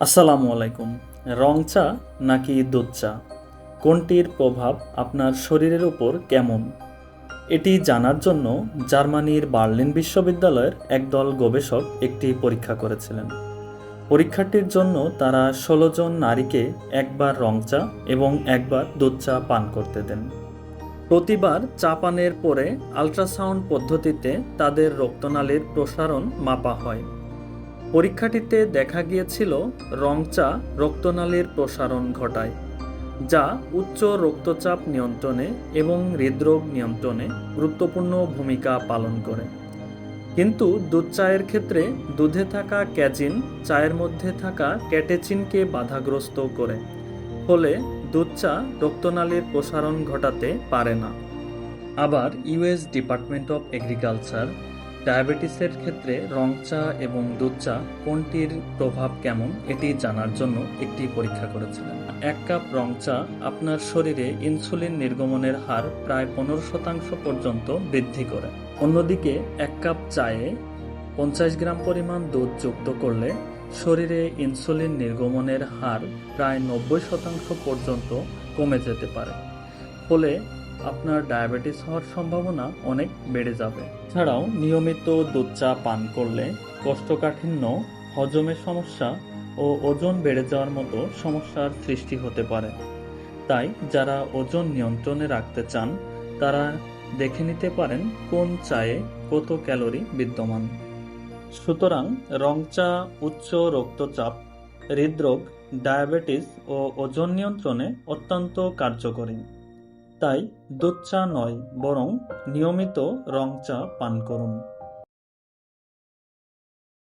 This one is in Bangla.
আসসালামু আলাইকুম। রং চা নাকি দুধ চা? কোনটির প্রভাব আপনার শরীরের উপর কেমন? এটি জানার জন্য জার্মানির বার্লিন বিশ্ববিদ্যালয়ের একদল গবেষক একটি পরীক্ষা করেছিলেন। পরীক্ষাটির জন্য তারা ষোলো জন নারীকে একবার রং চা এবং একবার দুধ চা পান করতে দেন। প্রতিবার চা পানের পরে আলট্রাসাউন্ড পদ্ধতিতে তাদের রক্তনালীর প্রসারণ মাপা হয়। পরীক্ষাটিতে দেখা গিয়েছিল রং চা রক্তনালীর প্রসারণ ঘটায়, যা উচ্চ রক্তচাপ নিয়ন্ত্রণে এবং হৃদরোগ নিয়ন্ত্রণে গুরুত্বপূর্ণ ভূমিকা পালন করে। কিন্তু দুধ চায়ের ক্ষেত্রে দুধে থাকা ক্যাজিন চায়ের মধ্যে থাকা ক্যাটেচিনকে বাধাগ্রস্ত করে, ফলে দুধ চা রক্তনালীর প্রসারণ ঘটাতে পারে না। আবার ইউএস ডিপার্টমেন্ট অফ এগ্রিকালচার ডায়াবেটিসের ক্ষেত্রে রং চা এবং দুধ চা কোনটির প্রভাব কেমন এটি জানার জন্য একটি পরীক্ষা করেছিলেন এক কাপ রং চা আপনার শরীরে ইনসুলিন নির্গমনের হার প্রায় পনেরো শতাংশ পর্যন্ত বৃদ্ধি করে। অন্যদিকে, এক কাপ চায়ে পঞ্চাশ গ্রাম পরিমাণ দুধ যুক্ত করলে শরীরে ইনসুলিন নির্গমনের হার প্রায় নব্বই শতাংশ পর্যন্ত কমে যেতে পারে। ফলে আপনার ডায়াবেটিস হওয়ার সম্ভাবনা অনেক বেড়ে যাবে। ছাড়াও নিয়মিত দুধ চা পান করলে কষ্টকাঠিন্য হজমের সমস্যা ও ওজন বেড়ে যাওয়ার মতো সমস্যার সৃষ্টি হতে পারে। তাই যারা ওজন নিয়ন্ত্রণে রাখতে চান, তারা দেখে নিতে পারেন কোন চায়ে কত ক্যালোরি বিদ্যমান। সুতরাং রং চা, উচ্চ রক্তচাপ, হৃদরোগ, ডায়াবেটিস ও ওজন নিয়ন্ত্রণে অত্যন্ত কার্যকরী। তাই দুধ চা নয় বরং নিয়মিত রং চা পান করুন।